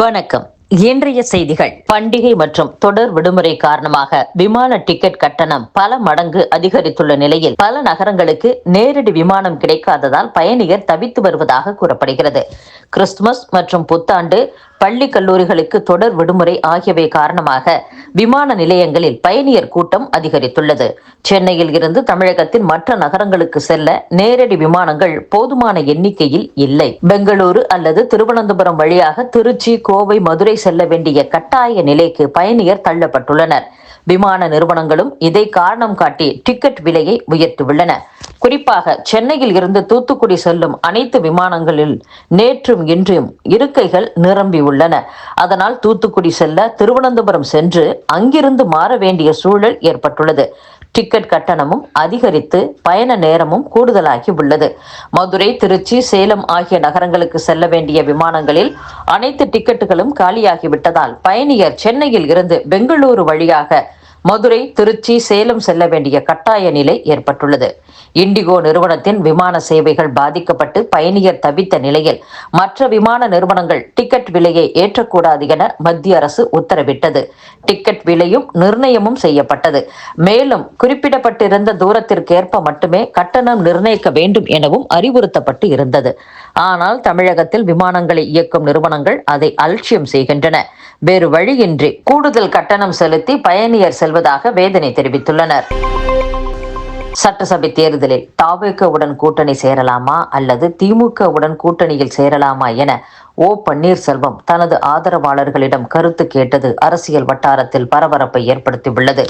வணக்கம். இன்றைய செய்திகள். பண்டிகை மற்றும் தொடர் விடுமுறை காரணமாக விமான டிக்கெட் கட்டணம் பல மடங்கு அதிகரித்துள்ள நிலையில் பல நகரங்களுக்கு நேரடி விமானம் கிடைக்காததால் பயணிகர் தவித்து வருவதாக கூறப்படுகிறது. கிறிஸ்துமஸ் மற்றும் புத்தாண்டு பள்ளி கல்லூரிகளுக்கு தொடர் விடுமுறை ஆகியவை காரணமாக விமான நிலையங்களில் பயணியர் கூட்டம் அதிகரித்துள்ளது. சென்னையில் இருந்து தமிழகத்தின் மற்ற நகரங்களுக்கு செல்ல நேரடி விமானங்கள் போதுமான எண்ணிக்கையில் இல்லை. பெங்களூரு அல்லது திருவனந்தபுரம் வழியாக திருச்சி கோவை மதுரை செல்ல வேண்டிய கட்டாய நிலைக்கு பயணியர் தள்ளப்பட்டுள்ளனர். விமான நிறுவனங்களும் இதை காரணம் காட்டி டிக்கெட் விலையை உயர்த்தியுள்ளன. குறிப்பாக சென்னையில் இருந்து தூத்துக்குடி செல்லும் அனைத்து விமானங்களில் நேற்றும் இன்றும் இருக்கைகள் நிரம்பியுள்ளன. அதனால் தூத்துக்குடி செல்ல திருவனந்தபுரம் சென்று அங்கிருந்து மாற வேண்டிய சூழல் ஏற்பட்டுள்ளது. டிக்கெட் கட்டணமும் அதிகரித்து பயண நேரமும் கூடுதலாகி உள்ளது. மதுரை திருச்சி சேலம் ஆகிய நகரங்களுக்கு செல்ல வேண்டிய விமானங்களில் அனைத்து டிக்கெட்டுகளும் காலியாகிவிட்டதால் பயணியர் சென்னையில் இருந்து பெங்களூரு வழியாக மதுரை திருச்சி சேலம் செல்ல வேண்டிய கட்டாய நிலை ஏற்பட்டுள்ளது. இண்டிகோ நிறுவனத்தின் விமான சேவைகள் பாதிக்கப்பட்டு பயணியர் தவித்த நிலையில் மற்ற விமான நிறுவனங்கள் டிக்கெட் விலையை ஏற்றக்கூடாது என மத்திய அரசு உத்தரவிட்டது. டிக்கெட் விலையும் நிர்ணயமும் செய்யப்பட்டது. மேலும் குறிப்பிடப்பட்டிருந்த தூரத்திற்கேற்ப மட்டுமே கட்டணம் நிர்ணயிக்க வேண்டும் எனவும் அறிவுறுத்தப்பட்டு இருந்தது. ஆனால் தமிழகத்தில் விமானங்களை இயக்கும் நிறுவனங்கள் அதை அலட்சியம் செய்கின்றன. வேறு வழியின்றி கூடுதல் கட்டணம் செலுத்தி பயணியர் செல்வதாக வேதனை தெரிவித்துள்ளனர். சட்டசபை தேர்தலில் தாவேக்கவுடன் கூட்டணி சேரலாமா அல்லது திமுகவுடன் கூட்டணியில் சேரலாமா என ஓ பன்னீர்செல்வம் தனது ஆதரவாளர்களிடம் கருத்து கேட்டது அரசியல் வட்டாரத்தில் பரபரப்பை ஏற்படுத்தியுள்ளது.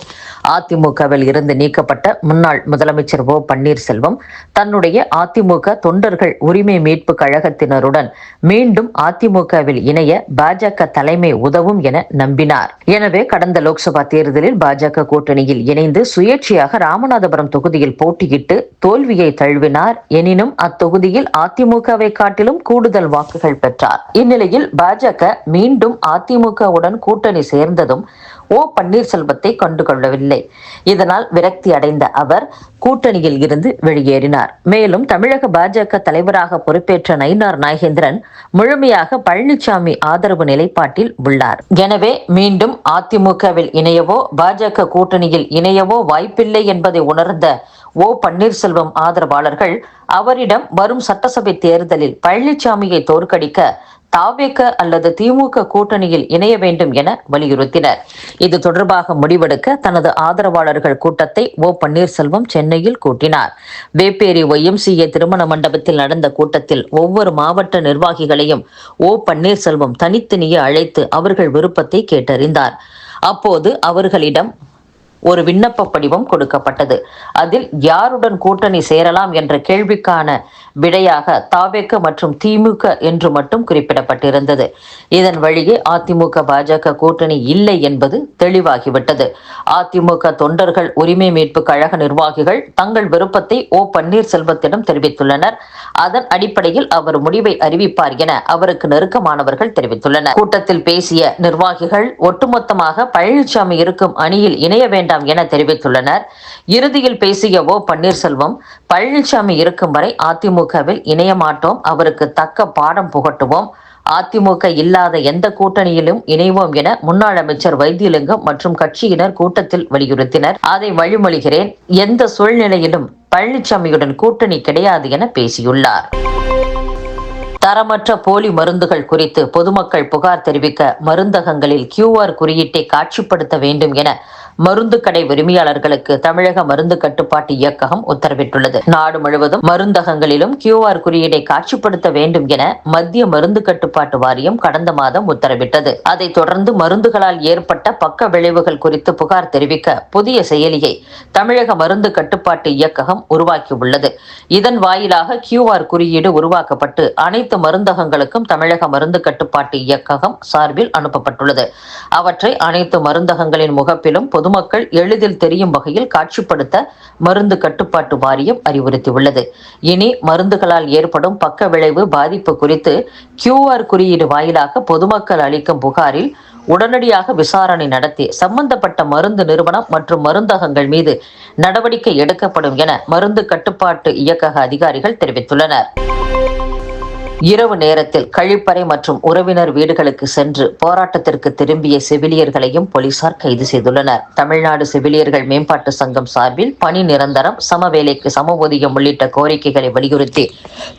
அதிமுகவில் இருந்து நீக்கப்பட்ட முன்னாள் முதலமைச்சர் ஓ பன்னீர்செல்வம் தன்னுடைய அதிமுக தொண்டர்கள் உரிமை மீட்பு கழகத்தினருடன் மீண்டும் அதிமுகவில் இணைய பாஜக தலைமை உதவும் என நம்பினார். எனவே கடந்த லோக்சபா தேர்தலில் பாஜக கூட்டணியில் இணைந்து சுயேட்சையாக ராமநாதபுரம் தொகுதியில் போட்டியிட்டு தோல்வியை தழுவினார். எனினும் அத்தொகுதியில் அதிமுகவை காட்டிலும் கூடுதல் வாக்குகள் பெற்றார். இந்நிலையில் பாஜக மீண்டும் அதிமுகவுடன் கூட்டணி சேர்ந்ததும் ஓ பன்னீர்செல்வத்தை கண்டுகொள்ளவில்லை. இதனால் விரக்தி அடைந்த அவர் கூட்டணியில் இருந்து வெளியேறினார். மேலும் தமிழக பாஜக தலைவராக பொறுப்பேற்ற நயினார் நாகேந்திரன் முழுமையாக பழனிசாமி ஆதரவு நிலைப்பாட்டில் உள்ளார். எனவே மீண்டும் அதிமுகவில் இணையவோ பாஜக கூட்டணியில் இணையவோ வாய்ப்பில்லை என்பதை உணர்ந்த ஓ பன்னீர்செல்வம் ஆதரவாளர்கள் அவரிடம் வரும் சட்டசபை தேர்தலில் பழனிசாமியை தோற்கடிக்க தாவேக அல்லது திமுக கூட்டணியில் இணைய வேண்டும் என வலியுறுத்தினர். இது தொடர்பாக முடிவெடுக்க தனது ஆதரவாளர்கள் கூட்டத்தை ஓ பன்னீர்செல்வம் சென்னையில் கூட்டினார். வேப்பேரி ஒய்எம்சிஏ திருமண மண்டபத்தில் நடந்த கூட்டத்தில் ஒவ்வொரு மாவட்ட நிர்வாகிகளையும் ஓ பன்னீர்செல்வம் தனித்தனியே அழைத்து அவர்கள் விருப்பத்தை கேட்டறிந்தார். அப்போது அவர்களிடம் ஒரு விண்ணப்ப படிவம் கொடுக்கப்பட்டது. அதில் யாருடன் கூட்டணி சேரலாம் என்ற கேள்விக்கான விடையாக தாவேக்க மற்றும் திமுக என்று மட்டும் குறிப்பிடப்பட்டிருந்தது. இதன் வழியே அதிமுக பாஜக கூட்டணி இல்லை என்பது தெளிவாகிவிட்டது. அதிமுக தொண்டர்கள் உரிமை மீட்பு கழக நிர்வாகிகள் தங்கள் விருப்பத்தை ஓ. பன்னீர்செல்வத்திடம் தெரிவித்துள்ளனர். அதன் அடிப்படையில் அவர் முடிவை அறிவிப்பார் என அவருக்கு நெருக்கமானவர்கள் தெரிவித்துள்ளனர். கூட்டத்தில் பேசிய நிர்வாகிகள் ஒட்டுமொத்தமாக பழனிசாமி இருக்கும் அணியில் இணைய வேண்டும் வேண்டாம் என தெரிவித்துள்ளனர். இறுதியில் பேசிய ஓ பன்னீர்செல்வம் பழனிசாமி இருக்கும் வரை அதிமுகவில் இணைய மாட்டோம் அவருக்கு தக்க பாடம் புகட்டுவோம். அதிமுக இல்லாத எந்த கூட்டணியிலும் இணைவோம் என முன்னாள் அமைச்சர் வைத்தியலிங்கம் மற்றும் கட்சியினர் கூட்டத்தில் வலியுறுத்தினர். அதை வழிமொழிகிறேன். எந்த சூழ்நிலையிலும் பழனிசாமியுடன் கூட்டணி கிடையாது என பேசியுள்ளார். தரமற்ற போலி மருந்துகள் குறித்து பொதுமக்கள் புகார் தெரிவிக்க மருந்தகங்களில் கியூஆர் குறியீட்டை காட்சிப்படுத்த வேண்டும் என மருந்து கடை உரிமையாளர்களுக்கு தமிழக மருந்து கட்டுப்பாட்டு இயக்ககம் உத்தரவிட்டுள்ளது. நாடு முழுவதும் மருந்தகங்களிலும் கியூஆர் குறியீடை காட்சிப்படுத்த வேண்டும் என மத்திய மருந்து கட்டுப்பாட்டு வாரியம் கடந்த மாதம் உத்தரவிட்டது. அதைத் தொடர்ந்து மருந்துகளால் ஏற்பட்ட பக்க விளைவுகள் குறித்து புகார் தெரிவிக்க புதிய செயலியை தமிழக மருந்து கட்டுப்பாட்டு இயக்ககம் உருவாக்கியுள்ளது. இதன் வாயிலாக கியூஆர் குறியீடு உருவாக்கப்பட்டு அனைத்து மருந்தகங்களுக்கும் தமிழக மருந்து கட்டுப்பாட்டு இயக்ககம் சார்பில் அனுப்பப்பட்டுள்ளது. அவற்றை அனைத்து மருந்தகங்களின் முகப்பிலும் பொது பொதுமக்கள் எளிதில் தெரியும் வகையில் காட்சிப்படுத்த மருந்து கட்டுப்பாட்டு வாரியம் அறிவுறுத்தியுள்ளது. இனி மருந்துகளால் ஏற்படும் பக்க விளைவு பாதிப்பு குறித்து கியூஆர் குறியீடு வாயிலாக பொதுமக்கள் அளிக்கும் புகாரில் உடனடியாக விசாரணை நடத்தி சம்பந்தப்பட்ட மருந்து நிறுவனம் மற்றும் மருந்தகங்கள் மீது நடவடிக்கை எடுக்கப்படும் என மருந்து கட்டுப்பாட்டு இயக்கக அதிகாரிகள் தெரிவித்துள்ளனர். இரவு நேரத்தில் கழிப்பறை மற்றும் உறவினர் வீடுகளுக்கு சென்று போராட்டத்திற்கு திரும்பிய செவிலியர்களையும் போலீசார் கைது செய்துள்ளனர். தமிழ்நாடு செவிலியர்கள் மேம்பாட்டு சங்கம் சார்பில் பணி நிரந்தரம் சமவேலைக்கு சம ஊதியம் உள்ளிட்ட கோரிக்கைகளை வலியுறுத்தி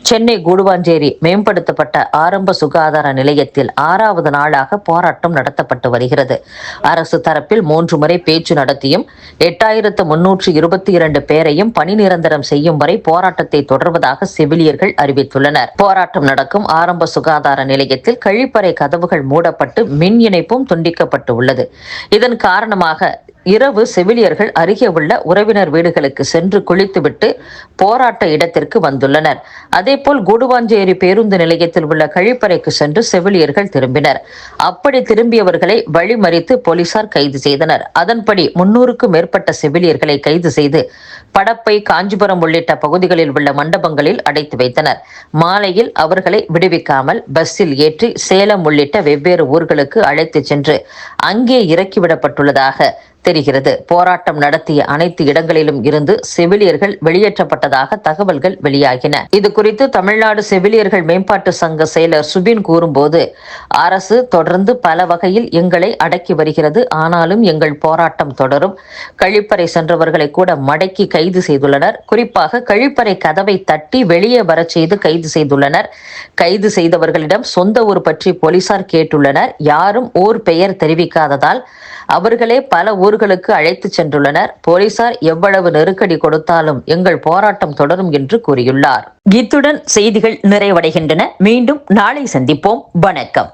சென்னை கூடுவாஞ்சேரி மேம்படுத்தப்பட்ட ஆரம்ப சுகாதார நிலையத்தில் ஆறாவது நாளாக போராட்டம் நடத்தப்பட்டு வருகிறது. அரசு தரப்பில் மூன்று முறை பேச்சு நடத்தியும் எட்டாயிரத்து முன்னூற்று இருபத்தி இரண்டு பேரையும் பணி நிரந்தரம் செய்யும் வரை போராட்டத்தை தொடர்வதாக செவிலியர்கள் அறிவித்துள்ளனர். போராட்டம் நடக்கும் ஆரம்ப சுகாதார நிலையத்தில் கழிப்பறை கதவுகள் மூடப்பட்டு மின் இணைப்பும் துண்டிக்கப்பட்டு உள்ளது இதன் காரணமாக இரவு செவிலியர்கள் அருகே உள்ள உறவினர் வீடுகளுக்கு சென்று குளித்துவிட்டு போராட்ட இடத்திற்கு வந்துள்ளனர். அதேபோல் கூடுவாஞ்சேரி பேருந்து நிலையத்தில் உள்ள கழிப்பறைக்கு சென்று செவிலியர்கள் திரும்பினர். அப்படி திரும்பியவர்களை வழிமறித்து போலீசார் கைது செய்தனர். அதன்படி முன்னூறுக்கும் மேற்பட்ட செவிலியர்களை கைது செய்து படப்பை காஞ்சிபுரம் உள்ளிட்ட பகுதிகளில் உள்ள மண்டபங்களில் அடைத்து வைத்தனர். மாலையில் அவர் அவர்களை விடுவிக்காமல் பஸ்ஸில் ஏற்றி சேலம் உள்ளிட்ட வெவ்வேறு ஊர்களுக்கு அழைத்துச் சென்று அங்கே இறக்கிவிடப்பட்டுள்ளதாக தெரிகிறது. போராட்டம் நடத்திய அனைத்து இடங்களிலும் இருந்து செவிலியர்கள் வெளியேற்றப்பட்டதாக தகவல்கள் வெளியாகின. இது குறித்து தமிழ்நாடு செவிலியர்கள் மேம்பாட்டு சங்க செயலர் சுபின் கூறும்போது அரசு தொடர்ந்து பல வகையில் எங்களை அடக்கி வருகிறது. ஆனாலும் எங்கள் போராட்டம் தொடரும். கழிப்பறை சென்றவர்களை கூட மடக்கி கைது செய்துள்ளனர். குறிப்பாக கழிப்பறை கதவை தட்டி வெளியே வரச் செய்து கைது செய்துள்ளனர். கைது செய்தவர்களிடம் சொந்த ஊர் பற்றி போலீசார் கேட்டுள்ளனர். யாரும் ஓர் பெயர் தெரிவிக்காததால் அவர்களே பல ஊர் ஊர்களுக்கு அழைத்து சென்றுள்ளனர். போலீசார் எவ்வளவு நெருக்கடி கொடுத்தாலும் எங்கள் போராட்டம் தொடரும் என்று கூறியுள்ளார். இத்துடன் செய்திகள் நிறைவடைகின்றன. மீண்டும் நாளை சந்திப்போம். வணக்கம்.